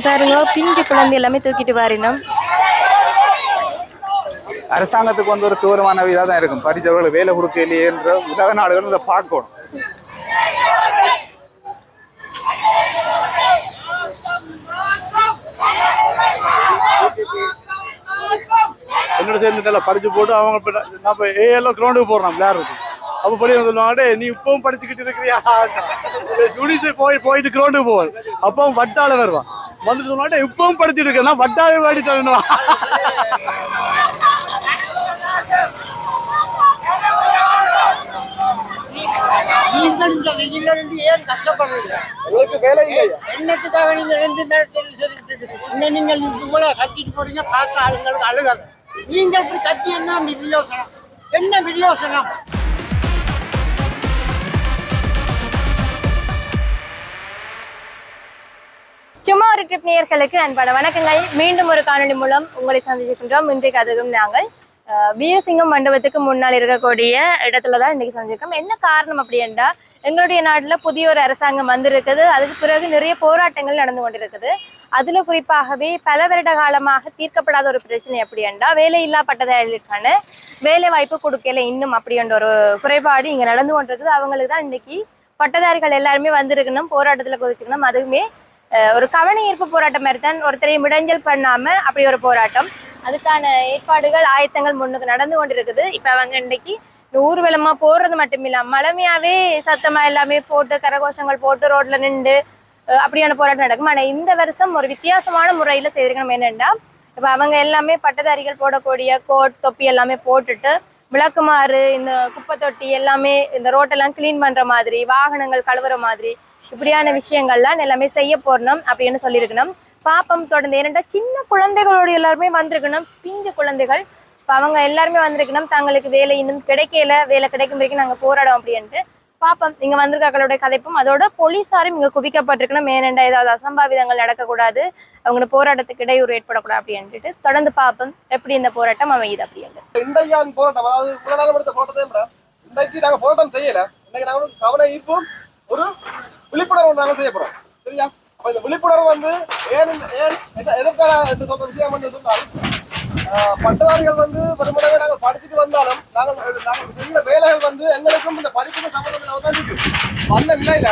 இங்க பாருங்க பிஞ்சு குழந்தை எல்லாமே தூக்கிட்டு வாரினோம் அரசாங்கத்துக்கு வந்து ஒரு தூரமான இதாக தான் இருக்கும். படித்தவர்களுக்கு வேலை கொடுக்க கொடுக்கலையேன்ற உலக நாடுகள் இதை பார்க்கணும். என்னோட சேர்ந்து நல்லா படிச்சு போட்டு அவங்க நம்ம ஏஎல்லாம் கிரௌண்டுக்கு போடுறோம் விளையாடுறதுக்கு அப்போ படி சொல்லுவாங்க நீ இப்பவும் படிச்சுக்கிட்டு இருக்கிறியா? ஜூனியர் போய் போயிட்டு கிரௌண்டுக்கு போவாள் அப்போ வட்டால வருவான். வந்து சொன்னாட்டே இப்பவும் படிச்சுட்டு இருக்கேன். நான் வட்டாளே பாடி சொல்லணும் உங்களுக்கு வேலை இல்லையா? என்னத்துக்காக நீங்க ரெண்டு நேரத்தில் சொல்லிட்டு நீங்கள் இவ்வளவு கத்திட்டு போறீங்க பார்க்க ஆளுங்களுக்கு அழுகாது நீங்கள் இப்படி கத்தி என்ன விநியோசனம் ட்ரிப் நேயர்களுக்கு அன்பான வணக்கங்கள். மீண்டும் ஒரு காணொளி மூலம் உங்களை சந்திச்சிருக்கின்றோம் இன்றைக்கு அதுவும் நாங்கள் வீரசிங்கம் மண்டபத்துக்கு முன்னால் இருக்கக்கூடிய இடத்துல தான் இன்னைக்கு சந்திச்சிருக்கோம் என்ன காரணம் அப்படின்னா எங்களுடைய நாட்டில் புதிய ஒரு அரசாங்கம் வந்திருக்குது. அதுக்கு பிறகு நிறைய போராட்டங்கள் நடந்து கொண்டிருக்குது. அதில் குறிப்பாகவே பல வருட காலமாக தீர்க்கப்படாத ஒரு பிரச்சனை வேலை வேலையில்லா பட்டதாரிகளுக்கான வேலை வாய்ப்பு கொடுக்கல இன்னும் அப்படின்ற ஒரு குறைபாடு இங்கே நடந்து கொண்டிருக்குது. அவங்களுக்கு தான் இன்னைக்கு பட்டதாரிகள் எல்லாருமே வந்திருக்கணும் போராட்டத்தில் குதிச்சிக்கணும் அதுவுமே ஒரு கவன ஈர்ப்பு போராட்டம் மாதிரி தான் ஒருத்தரையும் இடைஞ்சல் பண்ணாம அப்படி ஒரு போராட்டம். அதுக்கான ஏற்பாடுகள் ஆயத்தங்கள் முன்னுக்கு நடந்து கொண்டிருக்குது. இப்ப அவங்க இன்னைக்கு இந்த ஊர்வலமா போறது மட்டும் இல்லாம மழமையாவே சத்தமா எல்லாமே போட்டு கரகோஷங்கள் போட்டு ரோட்ல நின்று அப்படியான போராட்டம் நடக்கும். ஆனா இந்த வருஷம் ஒரு வித்தியாசமான முறையில செய்திருக்கணும் என்னன்னா இப்ப அவங்க எல்லாமே பட்டதாரிகள் போடக்கூடிய கோட் தொப்பி எல்லாமே போட்டுட்டு விளக்குமாறு இந்த குப்பை தொட்டி எல்லாமே இந்த ரோட்டெல்லாம் க்ளீன் பண்ற மாதிரி வாகனங்கள் கழுவுற மாதிரி இப்படியான விஷயங்கள்லாம் எல்லாமே செய்ய போறணும் அப்படின்னு சொல்லியிருக்கணும். பாப்பம் தொடர்ந்து ஏனென்றா சின்ன குழந்தைகளோட எல்லாருமே வந்திருக்கணும். பிஞ்சு குழந்தைகள் இப்போ அவங்க எல்லாருமே வந்திருக்கணும். தங்களுக்கு வேலை இன்னும் கிடைக்கல வேலை கிடைக்கும் வரைக்கும் நாங்க போராடும் அப்படின்ட்டு பாப்பம் இங்க வந்திருக்காக்களோட கதைப்பும் அதோட போலீஸாரும் இங்க குவிக்கப்பட்டிருக்கணும். ஏனெண்டா ஏதாவது அசம்பாவிதங்கள் நடக்கக்கூடாது. அவங்க போராட்டத்துக்கு இடையூறு ஏற்படக்கூடாது அப்படின்ட்டு தொடர்ந்து பார்ப்போம் எப்படி இந்த போராட்டம் அமையுது அப்படின்ட்டு இன்றைக்கான போராட்டம் அதாவது எடுத்த இன்றைக்கு போராட்டம் செய்யல. இன்னைக்கு நாங்க வந்து ஈர்ப்பும். ஒரு விழிப்புணர்வு நாங்கள் செய்ய போறோம். சரியா? அப்ப இந்த விழிப்புணர்வு வந்து ஏன் ஏன் எதற்கான என்று சொல்ற விஷயம் என்று சொன்னால் பட்டதாரிகள் வந்து பெருமளவே நாங்கள் படிச்சுட்டு வந்தாலும் நாங்கள் நாங்கள் செய்கிற வேலைகள் வந்து எங்களுக்கும் இந்த படிப்புக்கு சம்பந்தம் தான் இருக்கு அந்த நிலையில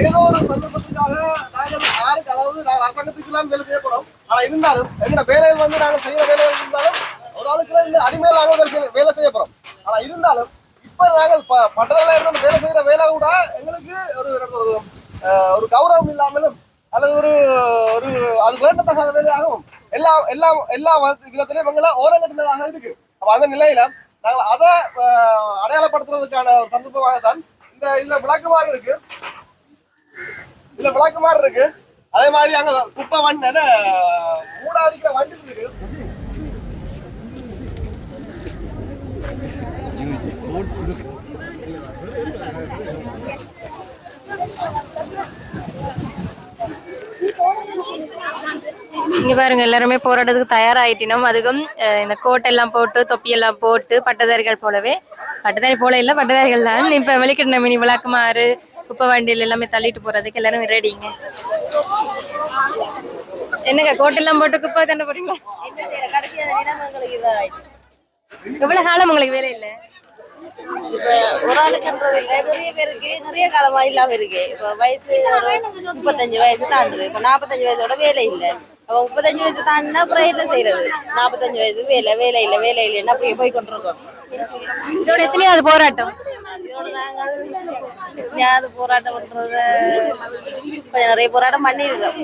ஏதோ ஒரு சந்தர்ப்பத்துக்காக நாங்கள் யாருக்கு அதாவது நாங்கள் அரசாங்கத்துக்கு எல்லாம் வேலை செய்ய போறோம். ஆனா இருந்தாலும் எங்களோட வேலைகள் வந்து நாங்கள் செய்யற வேலைகள் இருந்தாலும் ஒரு ஆளுக்கு இந்த அடிமையில் நாங்கள் வேலை செய்ய- வேலை செய்ய போறோம். ஆனா இருந்தாலும் இப்ப நாங்கள் ப- பட்டதாரிகளா இருந்து வேலை செய்யற வேலை கூட எங்களுக்கு ஒரு ஒரு, ஒரு கௌரவம் இல்லாமலும் அல்லது ஒரு ஒரு அது வேண்டத்தகாத வேலையாகவும் எல்லா எல்லா எல்லா விதத்திலையும் எங்களை ஓரங்கட்டினதாக இருக்கு. அப்ப அந்த நிலையில நாங்கள் அதை அடையாளப்படுத்துறதுக்கான ஒரு சந்தர்ப்பமாக தான் இந்த இதுல விளக்குமாறு இருக்கு. இதுல விளக்குமாறு இருக்கு. அதே மாதிரி அங்க குப்பை வண்டி மூட அடிக்கிற வண்டி இருக்கு. இங்க பாருங்க எல்லாருமே போராட்டத்துக்கு தயாராயிட்டினோம் அதுக்கும் இந்த கோட் எல்லாம் போட்டு தொப்பி எல்லாம் போட்டு பட்டதாரிகள் போலவே. பட்டதாரி போல இல்ல பட்டதாரிகள் தான். இப்ப வெளிக்கிட்ட மினி விளக்குமாறு குப்பை வண்டியில் எல்லாமே தள்ளிட்டு போறதுக்கு எல்லாரும் ரெடிங்க. என்னங்க கோட் எல்லாம் போட்டு குப்பை தண்டை போறீங்களா? எவ்வளவு காலம் உங்களுக்கு வேலை இல்லை? இப்ப ஒரு ஆளுக்குன்றது இல்லை. நிறைய பேருக்கு நிறைய காலமா இல்லாம இருக்கு. இப்ப வயசு ஒரு முப்பத்தஞ்சு வயசு தாண்டுது. இப்ப நாற்பத்தஞ்சு வயசோட வேலை இல்லை. அப்ப முப்பத்தஞ்சு வயசு தாண்டினா அப்புறம் என்ன செய்யறது நாற்பத்தஞ்சு வயசு வேலை வேலை இல்லை வேலை இல்லைன்னா அப்படியே போய் கொண்டிருக்கோம்? இதோட எத்தனையாவது போராட்டம்? இதோட நாங்கள் எப்படியாவது போராட்டம் பண்றத? கொஞ்சம் நிறைய போராட்டம் பண்ணியிருக்கோம்.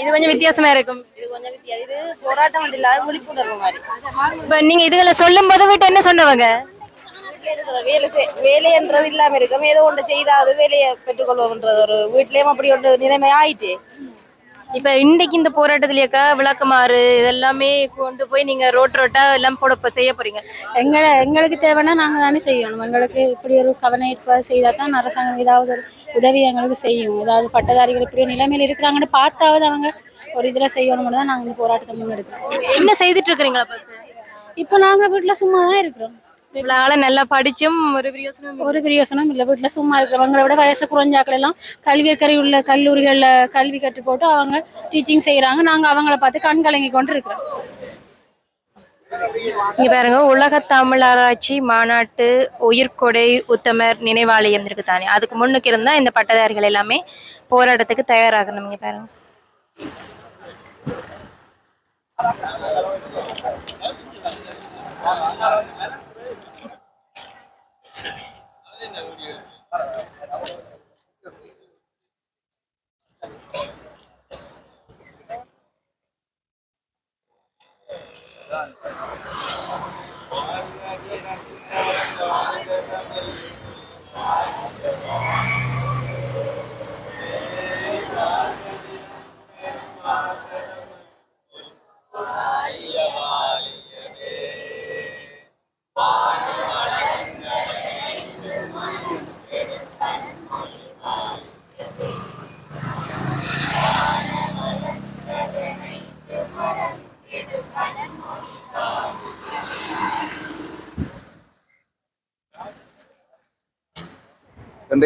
இது கொஞ்சம் வித்தியாசமா இருக்கும். இது கொஞ்சம் வித்தியாசம் இது போராட்டம் இல்லாத விழிப்புணர்வு மாதிரி. இப்ப நீங்க இதுகளை சொல்லும் போது வீட்டு என்ன சொன்னவங்க? எடுக்கிற வேலை வேலைன்றது இல்லாம இருக்கும். ஏதோ ஒன்று செய்தாவது வேலையை பெற்றுக்கொள்வோம்ன்றது ஒரு வீட்லயும் அப்படி ஒன்று நிலைமை ஆயிட்டு இப்ப இன்னைக்கு இந்த போராட்டத்திலேக்கா விளக்குமாறு இதெல்லாமே கொண்டு போய் நீங்க ரோட் ரோட்டா எல்லாம் போட செய்ய போறீங்க. எங்களை எங்களுக்கு தேவைன்னா நாங்கள் தானே செய்யணும். எங்களுக்கு இப்படி ஒரு கவன ஈர்ப்பு செய்தால் தான் அரசாங்கம் ஏதாவது ஒரு உதவி எங்களுக்கு செய்யும். ஏதாவது பட்டதாரிகள் இப்படி ஒரு நிலைமையில் இருக்கிறாங்கன்னு பார்த்தாவது அவங்க ஒரு இதில் செய்யணும்னு தான் நாங்கள் இந்த போராட்டத்தை முன்னெடுக்கிறோம். என்ன செய்துட்டு இருக்கிறீங்களா பாத்து இப்போ நாங்கள் வீட்டில் சும்மா தான் இருக்கிறோம். இவ்வளவு நாளா நல்லா படிச்சும் ஒரு பிரயோசனம் ஒரு பிரயோசனம் இல்லை. வீட்டில் சும்மா இருக்கிறவங்கள விட வயசு குறைஞ்சாக்கள் எல்லாம் கல்வி கறி உள்ள கல்லூரிகளில் கல்வி கற்று போட்டு அவங்க டீச்சிங் செய்கிறாங்க நாங்கள் அவங்கள பார்த்து கண் கலங்கி கொண்டு இருக்கிறோம். இங்க பாருங்க உலக தமிழராட்சி மாநாட்டு உயிர்கொடை உத்தமர் நினைவாலயம் இருக்கு தானே. அதுக்கு முன்னுக்கு இருந்தா இந்த பட்டதாரிகள் எல்லாமே போராட்டத்துக்கு தயாராகணும். இங்க பாருங்க. Thank you.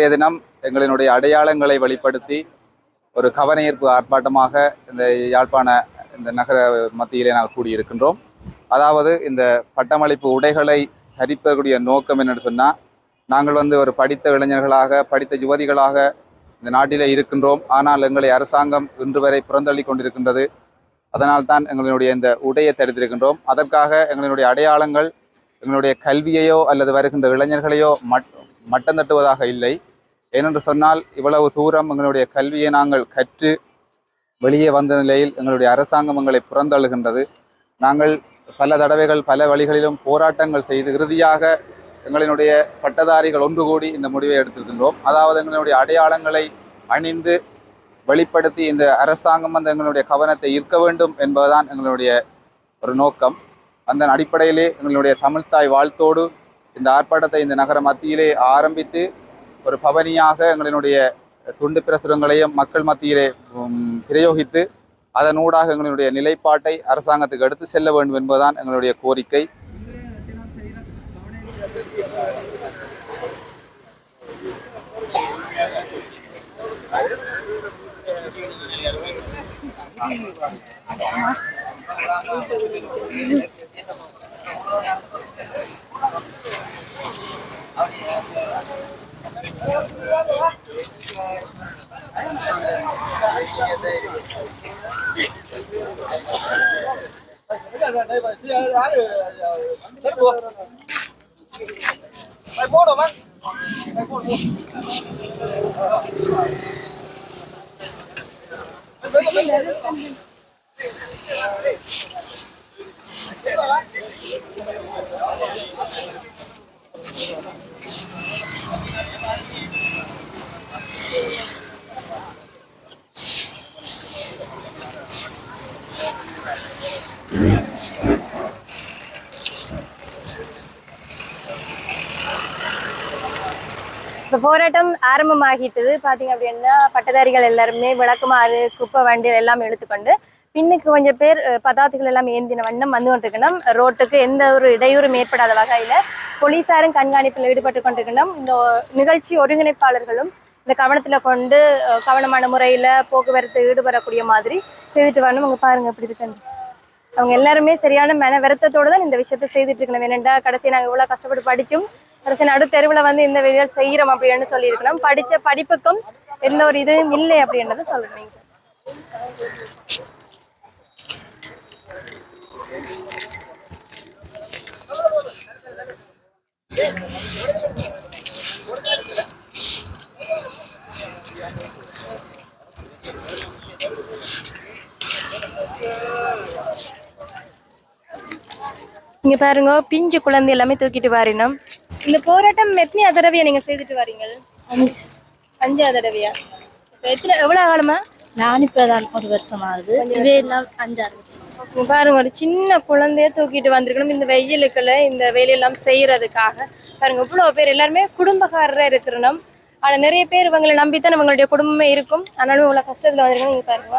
இன்றைய தினம் எங்களினுடைய அடையாளங்களை வெளிப்படுத்தி ஒரு கவனஈர்ப்பு ஆர்ப்பாட்டமாக இந்த யாழ்ப்பாண இந்த நகர மத்தியிலே நாங்கள் கூடியிருக்கின்றோம். அதாவது இந்த பட்டமளிப்பு உடைகளை தரிப்பக்கூடிய நோக்கம் என்னென்னு சொன்னால் நாங்கள் வந்து ஒரு படித்த இளைஞர்களாக படித்த யுவதிகளாக இந்த நாட்டிலே இருக்கின்றோம். ஆனால் எங்களை அரசாங்கம் இன்று வரை புறந்தள்ளி கொண்டிருக்கின்றது. அதனால் தான் எங்களுடைய இந்த உடையை தடுத்திருக்கின்றோம் அதற்காக எங்களுடைய அடையாளங்கள் எங்களுடைய கல்வியையோ அல்லது வருகின்ற இளைஞர்களையோ மட் மட்டம் தட்டுவதாக இல்லை. ஏனென்று சொன்னால் இவ்வளவு தூரம் எங்களுடைய கல்வியை நாங்கள் கற்று வெளியே வந்த நிலையில் எங்களுடைய அரசாங்கம் எங்களை புறந்தழுகின்றது நாங்கள் பல தடவைகள் பல வழிகளிலும் போராட்டங்கள் செய்து இறுதியாக எங்களினுடைய பட்டதாரிகள் ஒன்று கூடி இந்த முடிவை எடுத்திருக்கின்றோம். அதாவது எங்களுடைய அடையாளங்களை அணிந்து வெளிப்படுத்தி இந்த அரசாங்கம் வந்து எங்களுடைய கவனத்தை ஈர்க்க வேண்டும் என்பதுதான் எங்களுடைய ஒரு நோக்கம். அந்த அடிப்படையிலே எங்களுடைய தமிழ்தாய் வாழ்த்தோடு இந்த ஆர்ப்பாட்டத்தை இந்த நகர மத்தியிலே ஆரம்பித்து ஒரு பவனியாக எங்களினுடைய துண்டு பிரசுரங்களையும் மக்கள் மத்தியிலே பிரயோகித்து பிரயோகித்து அதனூடாக எங்களுடைய நிலைப்பாட்டை அரசாங்கத்துக்கு எடுத்து செல்ல வேண்டும் என்பதுதான் எங்களுடைய கோரிக்கை. Mày bố đồ mắt Mày bố đồ mắt Mày bố đồ mắt Mày bố đồ mắt இப்போ போராட்டம் ஆரம்பமாகிட்டது. பார்த்தீங்க அப்படின்னா பட்டதாரிகள் எல்லாருமே விளக்குமாறு குப்பை வண்டிகள் எல்லாம் எடுத்துக்கொண்டு பின்னுக்கு கொஞ்சம் பேர் பதார்த்தங்கள் எல்லாம் ஏந்தின வண்ணம் வந்து கொண்டிருக்கணும். ரோட்டுக்கு எந்த ஒரு இடையூறும் ஏற்படாத வகையில் போலீசாரும் கண்காணிப்பில் ஈடுபட்டு கொண்டிருக்கணும். இந்த நிகழ்ச்சி ஒருங்கிணைப்பாளர்களும் இந்த கவனத்தில் கொண்டு கவனமான முறையில் போக்குவரத்து ஈடுபடக்கூடிய மாதிரி செய்துட்டு வரணும். உங்க பாருங்க எப்படி இருக்குன்னு அவங்க எல்லாருமே சரியான மன வருத்தத்தோட தான் இந்த விஷயத்தை செய்துட்டு இருக்கணும். ஏனெண்டா கடைசி நாங்கள் இவ்வளோ கஷ்டப்பட்டு படித்தும் அரசு நடுத்தருவில் வந்து இந்த வேலைகள் செய்கிறோம் அப்படின்னு சொல்லியிருக்கணும் படித்த படிப்புக்கும் எந்த ஒரு இதுவும் இல்லை அப்படின்றத சொல்லணும் நீங்க. இங்க பாருங்க பிஞ்சு குழந்தை எல்லாமே தூக்கிட்டு வாரினோம் இந்த போராட்டம் எத்தனை தடவையா நீங்க செய்துட்டு வரீங்க? அஞ்சு. அஞ்சா தடவையா? எத்தனை எவ்வளவு காலமா நான் இப்போதான் ஒரு வருஷம்? ஆகுது எல்லாம் அஞ்சாறு வருஷம். பாருங்க ஒரு சின்ன குழந்தைய தூக்கிட்டு வந்திருக்கணும். இந்த வெயிலுக்குள்ள இந்த வேலையெல்லாம் செய்யறதுக்காக. பாருங்க இவ்வளவு பேர் எல்லாருமே குடும்பக்காரரா இருக்கிறணும். ஆனா நிறைய பேர் இவங்களை நம்பித்தான் இவங்களுடைய குடும்பமே இருக்கும். ஆனாலும் இவ்வளவு கஷ்டத்துல வந்திருக்கணும். இங்க பாருங்க.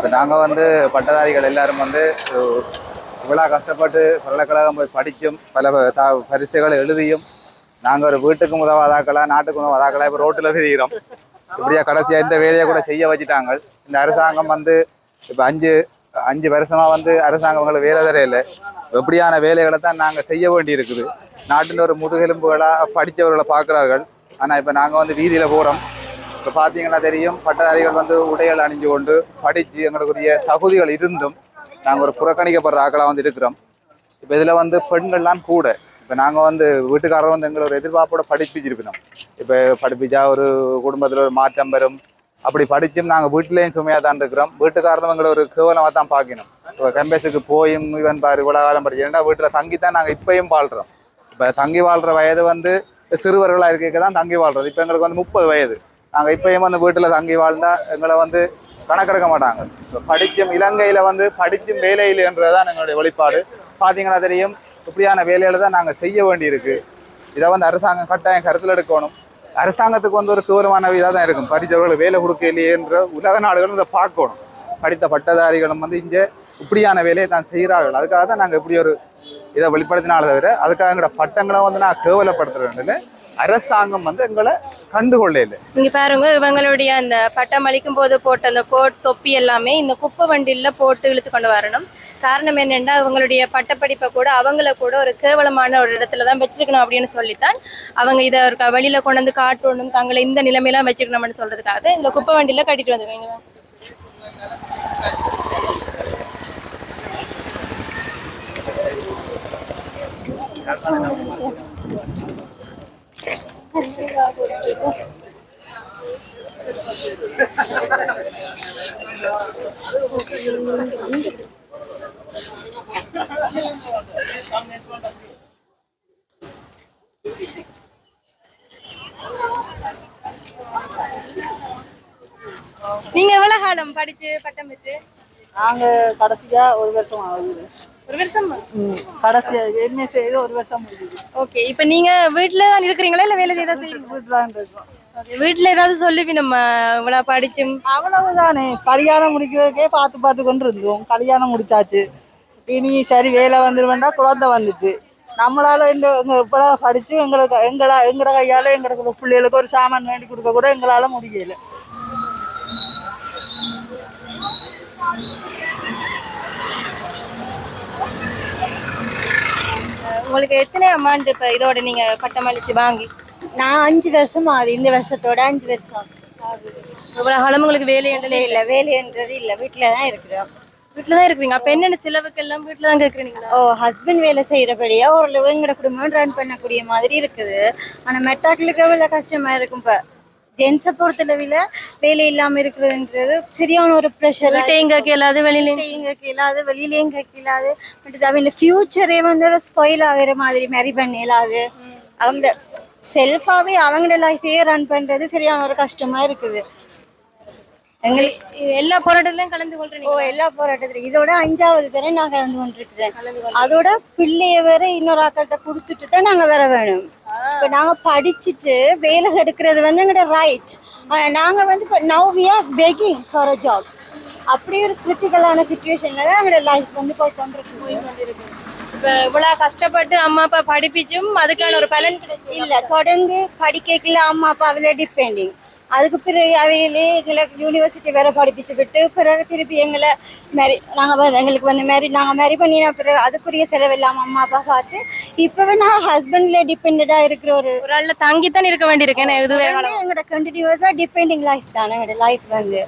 இப்போ நாங்கள் வந்து பட்டதாரிகள் எல்லாரும் வந்து இவ்வளோ கஷ்டப்பட்டு பல்கலைக்கழகம் போய் படித்தும் பல த பரிசுகளை எழுதியும் நாங்கள் ஒரு வீட்டுக்கும் உதவாதாக்களா நாட்டுக்கும் உதவாதாக்களா இப்போ ரோட்டில் தெரிகிறோம் இப்படியா கடைசியாக இந்த வேலையை கூட செய்ய வச்சுட்டாங்க. இந்த அரசாங்கம் வந்து இப்போ அஞ்சு அஞ்சு வருஷமாக வந்து அரசாங்கம் வேலை வேலை இல்லை எப்படியான வேலைகளை தான் நாங்கள் செய்ய வேண்டி இருக்குது நாட்டின் ஒரு முதுகெலும்புகளாக படித்தவர்களை பார்க்குறார்கள். ஆனால் இப்போ நாங்கள் வந்து வீதியில் போகிறோம் இப்போ பார்த்தீங்கன்னா தெரியும் பட்டதாரிகள் வந்து உடைகள் அணிஞ்சு கொண்டு படித்து எங்களுக்குரிய தகுதிகள் இருந்தும் நாங்கள் ஒரு புறக்கணிக்கப்படுற ஆக்களாக வந்து இருக்கிறோம். இப்போ இதில் வந்து பெண்கள்லாம் கூட இப்போ நாங்கள் வந்து வீட்டுக்காரர் வந்து எங்களை ஒரு எதிர்பார்ப்போட படிப்பிச்சிருக்கணும் இப்போ படிப்பிச்சா ஒரு குடும்பத்தில் ஒரு மாற்றம் வரும். அப்படி படிச்சும் நாங்கள் வீட்டிலேயும் சுமையாக தான் இருக்கிறோம். வீட்டுக்காரரும் எங்களை ஒரு கேவலமாக தான் பார்க்கணும் இப்போ கம்பேஸுக்கு போயும் இவன் பாரு இவ்வளோ காலம் படிச்சு ஏன்னா வீட்டில் தங்கி தான் நாங்கள் இப்பயும் வாழ்கிறோம் இப்போ தங்கி வாழ்கிற வயது வந்து சிறுவர்களாக இருக்க தான் தங்கி வாழ்கிறது இப்போ எங்களுக்கு வந்து முப்பது வயது. நாங்கள் இப்பயும் வந்து வீட்டில் தங்கி வாழ்ந்தா எங்களை வந்து கணக்கெடுக்க மாட்டாங்க. இப்போ படிச்சும் இலங்கையில் வந்து படித்தும் வேலையில் என்றதான் எங்களுடைய வெளிப்பாடு. பார்த்தீங்கன்னா தெரியும் இப்படியான வேலையில் தான் நாங்கள் செய்ய வேண்டியிருக்கு. இதை வந்து அரசாங்கம் கட்டாயம் கருத்தில் எடுக்கணும். அரசாங்கத்துக்கு வந்து ஒரு தூரமான இதாக தான் இருக்கும். படித்தவர்களுக்கு வேலை கொடுக்கலையேன்ற உலக நாடுகளும் இதை பார்க்கணும். படித்த பட்டதாரிகளும் வந்து இங்கே இப்படியான வேலையை தான் செய்கிறார்கள். அதுக்காக தான் நாங்கள் இப்படி ஒரு இதை வெளிப்படுத்தினால தவிர அதுக்காக எங்களோட பட்டங்களை வந்து நான் கேவலப்படுத்துறேன் அரசாங்கம் வந்து எங்களை கண்டுகொள்ள இல்லை இங்க பாருங்க இவங்களுடைய அந்த பட்டம் அளிக்கும் போது போட்ட அந்த கோட் தொப்பி எல்லாமே இந்த குப்பை வண்டியில போட்டு இழுத்து கொண்டு வரணும். காரணம் என்னென்னா அவங்களுடைய பட்டப்படிப்பை கூட அவங்கள கூட ஒரு கேவலமான ஒரு இடத்துல தான் வச்சிருக்கணும் அப்படின்னு சொல்லித்தான் அவங்க இதை ஒரு க- வெளியில கொண்டு வந்து காட்டணும் தங்களை இந்த நிலைமையெல்லாம் வச்சுக்கணும்னு சொல்றதுக்காக இந்த குப்பை வண்டியில கட்டிட்டு வந்துருவீங்க நீங்க எவ்வளவு காலம் படிச்சு பட்டம் பெற்று? நாங்க கடைசியா ஒரு வருஷம் ஆகுது. ஒரு வருஷம் கடைசியா என்ன செய்து ஒரு வருஷம் ஓகே இப்போ நீங்க வீட்ல தான் இருக்கிறீங்களா இல்ல வேலை செய்தா இருக்கோம். Okay, வீட்ல ஏதாவது சொல்லுவி நம்ம இவ்வளவு படிச்சும். அவ்வளவுதானே. கல்யாணம் முடிக்கிறதுக்கே பார்த்து பார்த்து கொண்டு இருந்தோம் கல்யாணம் முடிச்சாச்சு. இனி சரி வேலை வந்துருவேண்டா குழந்தை வந்துட்டு நம்மளால இந்த இப்பெல்லாம் படிச்சு எங்களுக்கு எங்களா எங்கட கையால எங்களுக்கு பிள்ளைகளுக்கு ஒரு சாமான் வேண்டி கொடுக்க கூட எங்களால முடியல. உங்களுக்கு எத்தனை அமௌண்ட் இப்ப இதோட நீங்க பட்டம் அளிச்சு வாங்கி? நான் அஞ்சு வருஷம் ஆகுது. இந்த வருஷத்தோட அஞ்சு வருஷம் இவ்வளவு காலம் உங்களுக்கு வேலை இல்லை வேலைன்றது இல்லை. வீட்டில் தான் இருக்கிறோம். வீட்டுல தான் இருக்கிறீங்க. அப்ப என்னென்ன செலவுக்கு எல்லாம் வீட்டுல தான் கேக்குறீங்களா ஓ ஹஸ்பண்ட் வேலை செய்கிறபடியா ஓரளவு எங்களோட குடும்பம் ரன் பண்ணக்கூடிய மாதிரி இருக்குது. ஆனால் மெட்டாக்களுக்கு எவ்வளோ கஷ்டமாக இருக்கும் இப்போ? ஜென்ஸை பொறுத்தளவில் வேலை இல்லாமல் இருக்கிறதுன்றது சரியான ஒரு ப்ரெஷர் கேட்க இல்லாத வெளியில இங்கே இல்லாது வெளியிலேயும் கேட்கலாது பட் அவங்க ஃபியூச்சரே வந்து ஒரு ஸ்பாயில் ஆகிற மாதிரி மேரி பண்ணிடலாது அவங்க செல்ஃபாகவே அவங்களோட லைஃபையே ரன் பண்ணுறது சரியான ஒரு கஷ்டமாக இருக்குது. எங்களுக்கு எல்லா போராட்டத்திலயும் கலந்து ஓ கொள்றீங்க எல்லா போராட்டத்திலும் இதோட அஞ்சாவது தடவை நான் கலந்து கொண்டிருக்கிறேன். அதோட பிள்ளைய வேற இன்னொரு ஆக்கள்கிட்ட கொடுத்துட்டு தான் நாங்க வர வேணும். இப்போ நாங்க படிச்சுட்டு வேலை எடுக்கிறது வந்து எங்களோட ரைட் நாங்க வந்து இப்போ now we are begging for a job அப்படி ஒரு கிரிட்டிக்கலான சுச்சுவேஷன்ல தான் எங்களோட லைஃப் வந்து போய் கொண்டிருக்கு. இப்ப இவ்வளவு கஷ்டப்பட்டு அம்மா அப்பா படிப்பிச்சும் அதுக்கான ஒரு பலன் கிடைக்கும் இல்ல தொடர்ந்து படிக்கல அம்மா அப்பாவில டிபெண்டிங் அதுக்கு பிறகு அவையிலே எங்களை யூனிவர்சிட்டி வேற படிப்பிச்சு விட்டு பிறகு திருப்பி எங்களை மேரி நாங்கள் வந்து எங்களுக்கு வந்து மேரி நாங்கள் மேரி பண்ணின பிறகு அதுக்குரிய செலவு இல்லாமல் அம்மா அப்பா பார்த்து இப்போவே நான் ஹஸ்பண்ட்ல டிபெண்டடாக இருக்கிற ஒரு ஒரு ஆள்ல தங்கித்தான் இருக்க வேண்டியிருக்கு. ஏன்னா இதுவே எங்களோட கண்டினியூஸாக டிபெண்டிங் லைஃப் தானே எங்களோட லைஃப் வந்து.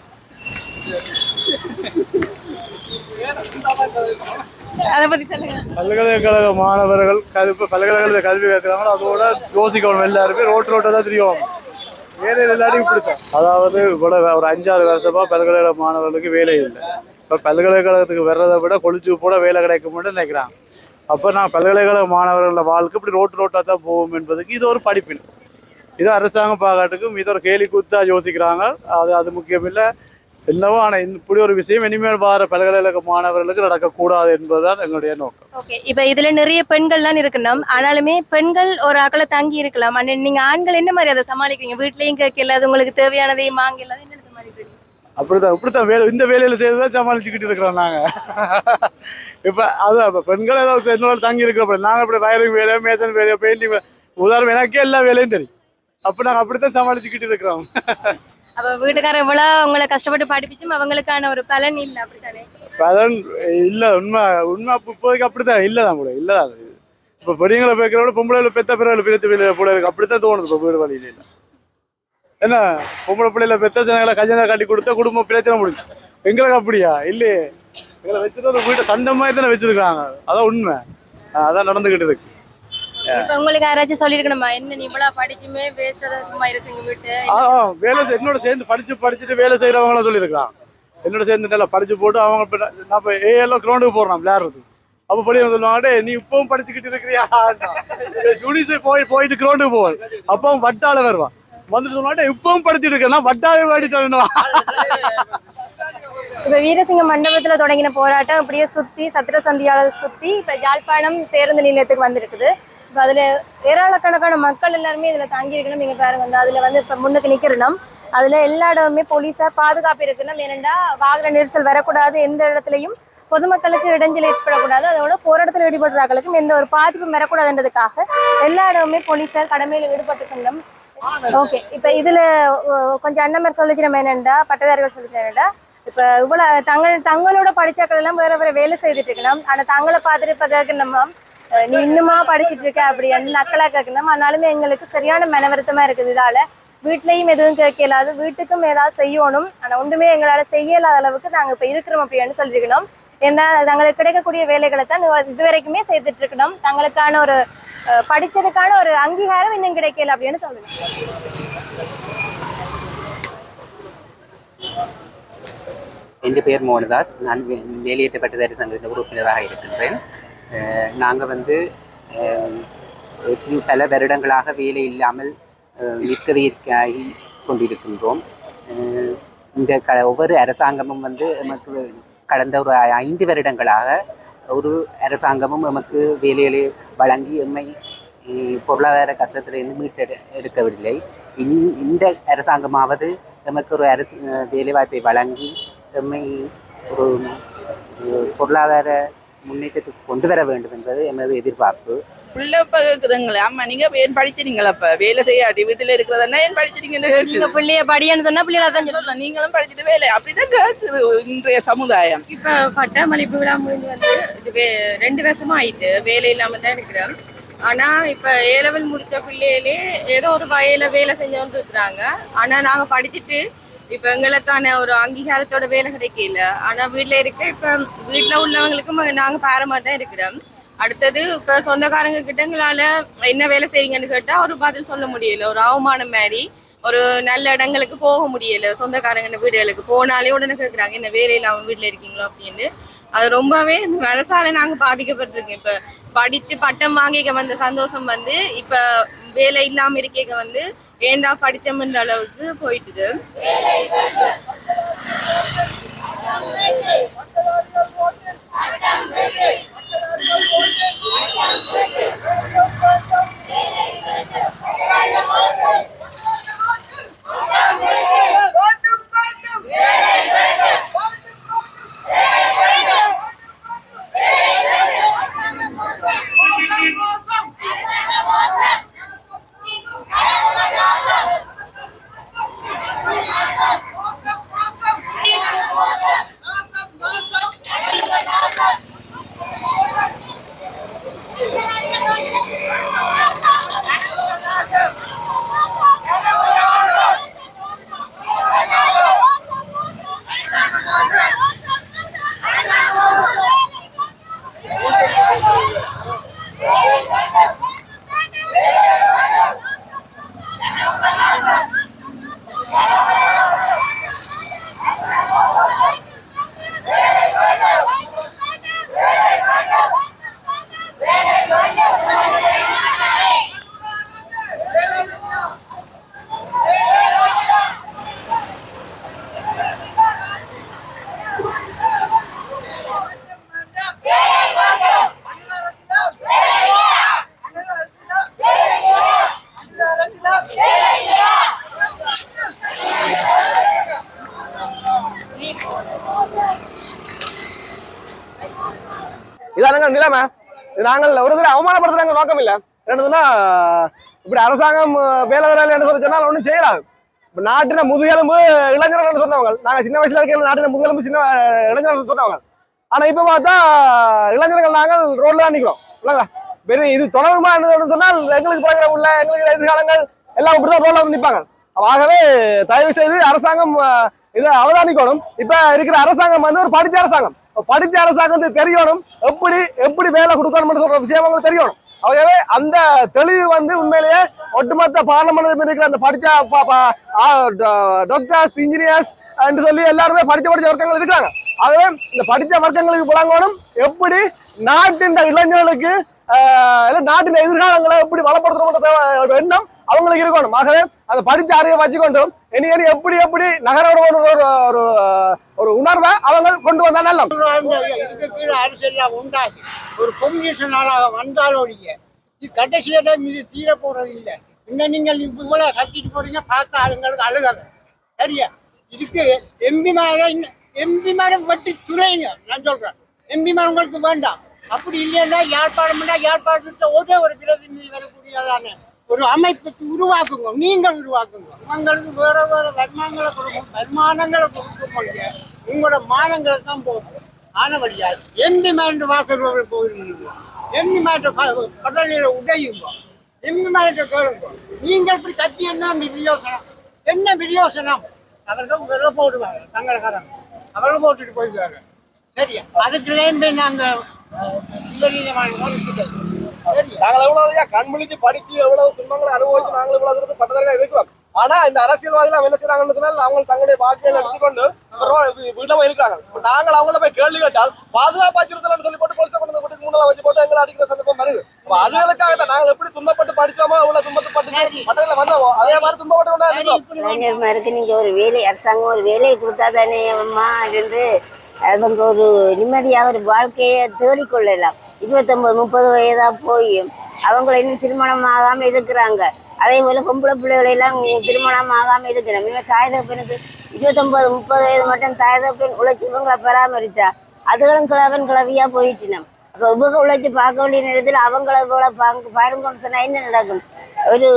அதை பத்தி சொல்லுங்க. பல்கலைக்கழக மாணவர்கள் கல்வி பல்கலைக்கழக கல்வி கேட்குறாங்களோ அதோட யோசிக்கணும். எல்லாருமே ரோட்டு ரோட்டை தான் தெரியும். வேலை எல்லாரையும் இப்படித்தான் அதாவது கூட ஒரு அஞ்சாறு வருஷமா பல்கலைக்கழக மாணவர்களுக்கு வேலை இல்லை. இப்போ பல்கலைக்கழகத்துக்கு வர்றதை விட கொழிச்சு போட வேலை கிடைக்கும்னு நினைக்கிறாங்க. அப்போ நான் பல்கலைக்கழக மாணவர்களோட வாழ்க்கை இப்படி ரோட்டு ரோட்டாக தான் போகும் என்பதுக்கு இது ஒரு படிப்பின். இது அரசாங்கம் பாக்காட்டுக்கும் இது ஒரு கேலி கூத்தா யோசிக்கிறாங்க. அது அது முக்கியம் இல்லை. என்னவோ ஆனால் இப்படி ஒரு விஷயம் இனிமேல் வர பல்கலைக்கழக மாணவர்களுக்கு நடக்கக்கூடாது என்பதுதான் எங்களுடைய நோக்கம். ஓகே இப்போ இதுல நிறைய பெண்கள்லாம் இருக்கணும் ஆனாலுமே பெண்கள் ஒரு அகல தங்கி இருக்கலாம். ஆனா நீங்க ஆண்கள் என்ன மாதிரி அதை சமாளிக்கிறீங்க? வீட்லயும் கேட்கல அது உங்களுக்கு தேவையானதையும் வாங்கல என்ன சமாளிக்கிறீங்க? அப்படித்தான் இப்படித்தான் வேலை இந்த வேலையில செய்து தான் சமாளிச்சுக்கிட்டு இருக்கிறோம் நாங்க. இப்போ அதான் இப்போ பெண்கள் ஏதாவது என்னோட தங்கி இருக்கிறப்ப நாங்கள் இப்படி வயரிங் வேலையோ மேசன் வேலையோ பெயிண்டிங் உதாரணம் எனக்கே எல்லா வேலையும் தெரியும். அப்போ நாங்கள் அப்படித்தான் சமாளிச்சுக்கிட்டு இருக்கிறோம். அப்ப வீட்டுக்காரர் இவ்வளவு அவங்கள கஷ்டப்பட்டு படிப்பிச்சும் அவங்களுக்கான ஒரு பலன் இல்ல அப்படித்தானே? பலன் இல்லை உண்மை உண்மை இப்போதைக்கு அப்படித்தான் இல்லதான் கூட இல்லை இப்போ பெரியவங்களை பேக்கிறத விட பொம்பளை பெத்த பிறகு பிரித்து பிள்ளை போல இருக்கு. அப்படித்தான் தோணுது இப்போ வீடு வழியில. இல்லை என்ன? பொம்பளை பிள்ளைல பெத்த ஜனங்களை கஜனா கட்டி கொடுத்தா குடும்பம் பிரச்சனை முடிஞ்சு. எங்களுக்கு அப்படியா? இல்லையே. எங்களை வச்சது வீட்டை தண்ட மாதிரி தானே வச்சிருக்காங்க அதான் உண்மை. அதான் நடந்துகிட்டு இருக்கு. இப்ப உங்களுக்கு யாராச்சும் சொல்லிருக்கணுமா? என்ன நீ இவ்வளவு படிச்சுமே பேசுறத சும்மா இருக்கீங்க வீட்டு? ஆ ஆ, வேலை செய்- என்னோட சேர்ந்து படிச்சு படிச்சுட்டு வேலை செய்யறவங்களும் சொல்லியிருக்கான் என்னோட சேர்ந்து நல்லா படிச்சு போட்டு அவங்க இப்ப நான் நான் இப்போ ஏஎல்லாம் கிரௌண்டுக்கு போடுறான் விளையாடுறது. அப்போ படி சொல்லுவாங்க "டேய், நீ இப்பவும் படிச்சுக்கிட்டு இருக்கிறியா? ஜூனிஸை போய் போயிட்டு கிரௌண்டுக்கு போவான். அப்போ அவன் வட்டால வருவான். வந்துட்டு சொல்லுவாங்க இப்பவும் படிச்சுட்டு இருக்கேன் வட்டாவே பாடிட்டு இப்ப வீரசிங்க மண்டபத்துல தொடங்கின போராட்டம் அப்படியே சுத்தி சத்திர சந்தியால சுத்தி இப்ப யாழ்ப்பாணம் பேருந்து நிலையத்துக்கு வந்திருக்குது. இப்போ அதில் ஏராளக்கணக்கான மக்கள் எல்லாருமே இதில் தங்கியிருக்கணும் நீங்கள் நீங்க பாருங்க வந்து அதுல வந்து இப்போ முன்னுக்கு நிற்கிறணும் அதில் எல்லா இடமுமே போலீஸார் பாதுகாப்பு இருக்கணும். ஏனென்றா வாகன நெரிசல் வரக்கூடாது எந்த இடத்துலயும். பொதுமக்களுக்கு இடைஞ்சல் ஏற்படக்கூடாது. அதோட போராட்டத்தில் ஈடுபடுறாங்களுக்கும் எந்த ஒரு பாதிப்பும் வரக்கூடாதுன்றதுக்காக எல்லா இடமுமே போலீஸார் கடமையில் ஈடுபட்டுக்கணும் ஓகே இப்போ இதில் கொஞ்சம் அண்ணமர் சொல்லிச்சு நம்ம என்னண்டா பட்டதாரிகள் சொல்லிச்சு என்னண்டா இப்போ இவ்வளோ தங்கள் தங்களோட படிச்சாக்கள் எல்லாம் வேற வேற வேலை செய்துட்டு இருக்கணும். ஆனால் தங்களை பார்த்துட்டு இப்போ கேட்கணும்? நீ இன்னுமா படிச்சிட்டு இருக்க அப்படின்னு நக்கலா கேட்கணும்? ஆனாலுமே எங்களுக்கு சரியான மனவருத்தமா இருக்குது இதால. வீட்லயும் எதுவும் கேட்கலாது வீட்டுக்கும் ஏதாவது செய்யணும். ஆனா ஒன்றுமே எங்களால செய்யலாத அளவுக்கு நாங்க இப்ப இருக்கிறோம் அப்படின்னு சொல்லியிருக்கணும். ஏன்னா தங்களுக்கு கிடைக்கக்கூடிய வேலைகளை தான் இது வரைக்குமே செய்துட்டு இருக்கணும் தங்களுக்கான ஒரு அஹ், படிச்சதுக்கான ஒரு அங்கீகாரம் இன்னும் கிடைக்கல அப்படின்னு சொல்லுங்க என் பெயர் மோகனதாஸ். நான் வே- சங்கத்தின் உறுப்பினராக இருக்கின்றேன். நாங்கள் வந்து பல வருடங்களாக வேலை இல்லாமல் அஹ், கொண்டிருக்கின்றோம். இந்த க ஒவ்வொரு அரசாங்கமும் வந்து நமக்கு கடந்த ஒரு ஐந்து வருடங்களாக ஒரு அரசாங்கமும் நமக்கு வேலைகளை வழங்கி எம்மை பொருளாதார கஷ்டத்திலிருந்து மீட்டு எடுக்கவில்லை. இனி இந்த அரசாங்கமாவது நமக்கு ஒரு அரசு வேலைவாய்ப்பை வழங்கி எம்மை ஒரு பொருளாதார முன்னேற்றத்துக்கு கொண்டு வர வேண்டும் என்பது எமது எதிர்பார்ப்பு. புள்ள இப்ப கேக்குதுங்களே அம்மா நீங்க ஏன் படிச்சிருங்களா அப்ப? வேலை செய்யாட்டி வீட்டுல இருக்கிறதா ஏன் படிச்சிருங்கன்னு நீங்க. பிள்ளைய படியான்னு சொன்னா பிள்ளைகளா தான் சொல்லலாம், நீங்களும் படிச்சுட்டு வேலை. அப்படிதான் கேக்குது இன்றைய சமுதாயம். இப்போ பட்டமளிப்பு விழா முடிஞ்சு வந்து இது வே ரெண்டு வருஷமா ஆயிட்டு வேலை இல்லாமல் தான் இருக்கிறோம். ஆனால் இப்போ ஏ லெவல் முடித்த பிள்ளைகளே ஏதோ ஒரு வயல வேலை செஞ்சோன்னு இருக்கிறாங்க. ஆனால் நாங்கள் படிச்சுட்டு இப்போ எங்களுக்கான ஒரு அங்கீகாரத்தோட வேலை கிடைக்கல. ஆனால் வீட்டில் இருக்க. இப்போ வீட்டில் உள்ளவங்களுக்கும் நாங்கள் பேரமாக தான் இருக்கிறோம். அடுத்தது இப்போ சொந்தக்காரங்க கிட்ட எங்களால் என்ன வேலை செய்றீங்கன்னு கேட்டால் ஒரு பதில் சொல்ல முடியல. ஒரு அவமானம் மாதிரி ஒரு நல்ல இடங்களுக்கு போக முடியல. சொந்தக்காரங்க வீடுகளுக்கு போனாலே உடனே கேட்குறாங்க என்ன வேலை இல்லாமல் வீட்டில் இருக்கீங்களோ? அப்படின்னு. அது ரொம்பவே இந்த மனசால நாங்கள் பாதிக்கப்பட்டிருக்கோம். இப்போ படித்து பட்டம் வாங்கிக்க வந்த சந்தோஷம் வந்து இப்போ வேலை இல்லாமல் இருக்க வந்து ஏண்டா படித்தோம்ன்ற அளவுக்கு போயிட்டுது இதானுங்க நிலைமை இது நாங்கள் ஒரு தடவை அவமானப்படுத்துறாங்க நோக்கம் இல்ல என்னதுன்னா இப்படி வேலை வேலை சொல்லி சொன்னால் ஒன்றும் செய்யலாது நாட்டின முதுகெலும்பு இளைஞர்கள் சொன்னவங்க நாங்க சின்ன வயசுல இருக்க நாட்டின முதுகெலும்பு சின்ன இளைஞர்கள் சொன்னவங்க. ஆனா இப்ப பார்த்தா இளைஞர்கள் நாங்கள் ரோட்ல தான் நிற்கிறோம் இல்லைங்க பெரிய இது தொடருமா சொன்னால் எங்களுக்கு பிறகு உள்ள எங்களுக்கு எதிர்காலங்கள் எல்லாம் இப்படிதான் ரோட்ல வந்து நிற்பாங்க. ஆகவே தயவு செய்து அரசாங்கம் இதை அவதானிக்கணும். இப்ப இருக்கிற அரசாங்கம் வந்து ஒரு படித்த அரசாங்கம். படித்த அரசாங்கத்துக்கு தெரியணும். எப்படி எப்படி வேலை கொடுக்கணும்னு சொல்ற விஷயம் அவங்களுக்கு தெரியணும். ஆகவே அந்த தெளிவு வந்து உண்மையிலேயே ஒட்டுமொத்த பார்லமெண்ட் இருக்கிற அந்த படிச்ச டாக்டர்ஸ் இன்ஜினியர்ஸ் என்று சொல்லி எல்லாருமே படிச்ச படிச்ச வர்க்கங்கள் இருக்காங்க ஆகவே இந்த படித்த வர்க்கங்களுக்கு புலங்கணும் எப்படி நாட்டின் இளைஞர்களுக்கு நாட்டின் எதிர்காலங்களை எப்படி வளப்படுத்தணும்ன்ற எண்ணம் அவங்களுக்கு இருக்கணும். ஆகவே அதை படித்து அறிவை வச்சுக்கொண்டும் இனி இனி எப்படி எப்படி நகரோட ஒரு ஒரு ஒரு ஒரு உணர்வை அவங்க கொண்டு வந்தா நல்ல அரசியல் உண்டாகி ஒரு கொம்யூனிஸ்ட் நாளாக வந்தால் ஒழிய இது கடைசியில இது தீர போறது இல்லை. இன்னும் நீங்கள் இவ்வளோ கத்திட்டு போறீங்க பார்த்த ஆளுங்களுக்கு அழுகாது சரியா? இதுக்கு எம்பி மேல எம்பி மேல வெட்டி துறையுங்க நான் சொல்றேன். எம்பி மேல உங்களுக்கு வேண்டாம். அப்படி இல்லைன்னா யாழ்ப்பாணம்னா யாழ்ப்பாணத்தில் ஒரே ஒரு பிரதிநிதி வரக்கூடியதான? ஒரு அமைப்பை உருவாக்குங்க. நீங்கள் உருவாக்குங்க. உங்களுக்கு வேற வேற வருமானங்களை கொடுக்கும் வருமானங்களை கொடுக்க உங்களோட மானங்களை தான் போகும். ஆனவழியா எந்த மாதிரி வாசல் போயிருந்தீங்க எந்த மாதிரி கடலில் உடையுங்க. எந்த மாதிரி கேளுங்க. நீங்கள் இப்படி கத்தி என்ன விரியோசனம் என்ன விரியோசனம் அவர்கள் விரல போடுவாங்க தங்கடக்காரங்க அவர்கள் போட்டுட்டு போயிடுவாங்க சரியா? அதுக்குள்ளேயும் போய் நாங்கள் நாங்கள் எவ்வளவு கண் படிச்சு எவ்வளவு துன்பங்களை அனுபவிச்சு நாங்கள் இவ்வளவு தூரத்து பட்டதாரிகள் இருக்கிறோம் ஆனா இந்த அரசியல்வாதிகள் அவங்க என்ன செய்யறாங்கன்னு சொன்னால் அவங்க தங்களுடைய வாழ்க்கையில எடுத்துக்கொண்டு அப்புறம் வீட்டுல போய் இருக்காங்க நாங்கள் அவங்கள போய் கேள்வி கேட்டால் பாதுகாப்பு அச்சுறுத்தல் சொல்லி போட்டு போலீஸ் கொண்டு வந்து போட்டு முன்னால வச்சு போட்டு எங்களை அடிக்கிற சந்தர்ப்பம் வருது. அதுகளுக்காக தான் நாங்கள் எப்படி துன்பப்பட்டு படிச்சோமோ அவ்வளவு துன்பப்பட்டு பட்டதில் வந்தோம் அதே மாதிரி துன்பப்பட்டு கொண்டா நீங்க ஒரு வேலை அரசாங்கம் ஒரு வேலையை கொடுத்தா தானே அம்மா இருந்து அவங்க ஒரு நிம்மதியாக ஒரு வாழ்க்கையை தேடிக்கொள்ளலாம். இருபத்தொம்பது முப்பது வயதாக போய் அவங்கள இன்னும் திருமணம் ஆகாமல் இருக்கிறாங்க. அதே போல பொம்பளை பிள்ளைகளெல்லாம் திருமணம் ஆகாமல் இருக்கிறோம் இவன் தாய் தகப்பனுக்கு இருபத்தொன்பது முப்பது வயது மட்டும் தாய் தகப்பன் உழைச்சி இவங்களை பராமரிச்சா அதுகளும் கிழவன் கிளவியாக போயிட்டினோம் அப்போ இவங்க உழைச்சி பார்க்க வேண்டிய நேரத்தில் அவங்கள போல பாங்க பாருங்கன்னு சொன்னால் என்ன நடக்கும்? ஒரு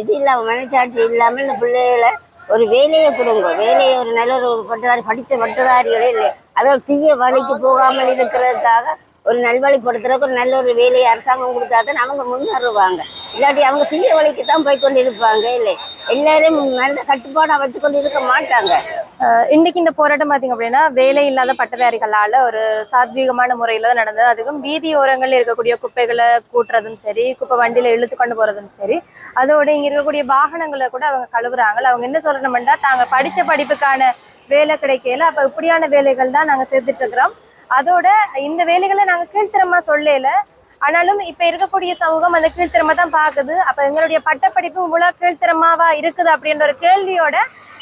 இது இல்லாமல் மனச்சாட்சி இல்லாமல் இந்த பிள்ளைகளை ஒரு வேலையை கொடுங்க. வேலையை ஒரு நல்ல ஒரு பட்டதாரி படித்த பட்டதாரிகளே இல்லை. அதோட தீய வழிக்கு போகாமல் இருக்கிறதுக்காக ஒரு நல்வழிப்படுத்துறதுக்கு ஒரு நல்ல ஒரு வேலையை அரசாங்கம் கொடுத்தா தான் அவங்க முன்னேறுவாங்க. இல்லாட்டி அவங்க தீய வழிக்கு தான் போய் கொண்டு இருப்பாங்க இல்லை? எல்லாரும் நல்ல கட்டுப்பாடாக வச்சு கொண்டு இருக்க மாட்டாங்க இன்னைக்கு இந்த போராட்டம் பார்த்தீங்க அப்படின்னா வேலை இல்லாத பட்டதாரிகளால் ஒரு சாத்வீகமான முறையில் தான் நடந்தது. அதுவும் வீதியோரங்களில் இருக்கக்கூடிய குப்பைகளை கூட்டுறதும் சரி குப்பை வண்டியில் இழுத்து கொண்டு போகிறதும் சரி அதோட இங்கே இருக்கக்கூடிய வாகனங்களை கூட அவங்க கழுவுறாங்க. அவங்க என்ன சொல்லணும்னா தாங்க படித்த படிப்புக்கான வேலை கிடைக்கல. அப்போ இப்படியான வேலைகள் தான் நாங்கள் சேர்த்துட்டு இருக்கிறோம். அதோட இந்த வேலைகளை நாங்கள் கீழ்த்திறமா சொல்லல. ஆனாலும் இப்ப இருக்கக்கூடிய சமூகம் அந்த கீழ்த்தரமா தான் பாக்குது. அப்ப எங்களுடைய பட்டப்படிப்பு இவ்வளவு கீழ்த்தரமாவா இருக்குது அப்படின்ற ஒரு கேள்வியோட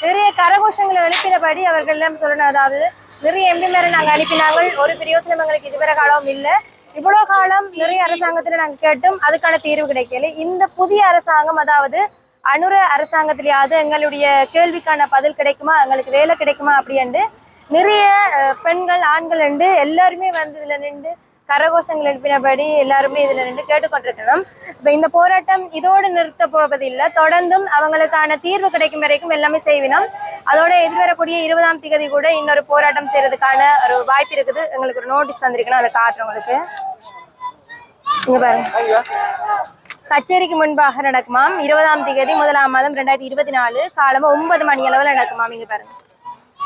நிறைய கரகோஷங்களை எழுப்பினபடி அவர்கள் எல்லாம் சொல்லணும். அதாவது நிறைய எம்பி நாங்க அனுப்பினாங்க ஒரு பிரயோசனம் எங்களுக்கு இதுவரை காலம் இல்லை. இவ்வளவு காலம் நிறைய அரசாங்கத்துல நாங்க கேட்டோம். அதுக்கான தீர்வு கிடைக்கல. இந்த புதிய அரசாங்கம் அதாவது அனுர அரசாங்கத்திலேயாவது எங்களுடைய கேள்விக்கான பதில் கிடைக்குமா? எங்களுக்கு வேலை கிடைக்குமா? அப்படின்ட்டு நிறைய பெண்கள் ஆண்கள் உண்டு எல்லாருமே வந்து இதில் நின்று கரகோஷங்கள் எழுப்பினபடி எல்லாருமே இதில் நின்று கேட்டுக்கொண்டிருக்கணும் இப்போ இந்த போராட்டம் இதோடு நிறுத்த போவதில்லை தொடர்ந்தும் அவங்களுக்கான தீர்வு கிடைக்கும் வரைக்கும் எல்லாமே செய்வினோம். அதோட எதிர்வரக்கூடிய இருபதாம் தேதி கூட இன்னொரு போராட்டம் செய்யறதுக்கான ஒரு வாய்ப்பு இருக்குது. எங்களுக்கு ஒரு நோட்டீஸ் வந்திருக்கணும் அதை காட்டுறேன் உங்களுக்கு. இங்க பாருங்க. கச்சேரிக்கு முன்பாக நடக்குமாம். இருபதாம் தேதி முதலாம் மாதம் ரெண்டாயிரத்தி இருபத்தி நாலு காலமா ஒன்பது மணி அளவில் நடக்குமாம். இங்க பாருங்க.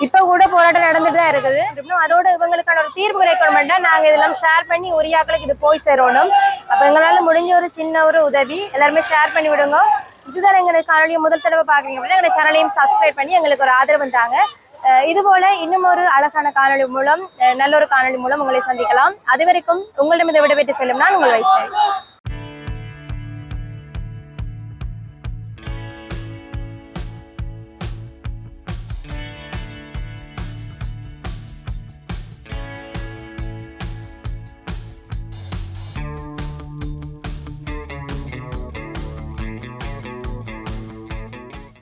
இப்ப கூட போராட்டம் நடந்துட்டு தான் இருக்குது. இன்னும் அதோட இவங்களுக்கான ஒரு தீர்வு கிடைக்கணும்னா நாங்க இதெல்லாம் ஷேர் பண்ணி உரியாக்களுக்கு இது போய் சேரணும். அப்ப எங்களால முடிஞ்ச ஒரு சின்ன ஒரு உதவி எல்லாருமே ஷேர் பண்ணி விடுங்க. இதுதான் எங்களுக்கு காணொலியை முதல் தடவை பாக்குறீங்க அப்படின்னா எங்க சேனலையும் சப்ஸ்கிரைப் பண்ணி எங்களுக்கு ஒரு ஆதரவு தாங்க. இது போல இன்னும் ஒரு அழகான காணொளி மூலம் நல்ல ஒரு காணொளி மூலம் உங்களை சந்திக்கலாம். அது வரைக்கும் உங்களிடம் இதை விடைபெற்று செல்லும் நான் உங்கள் வைஷ்ணவி.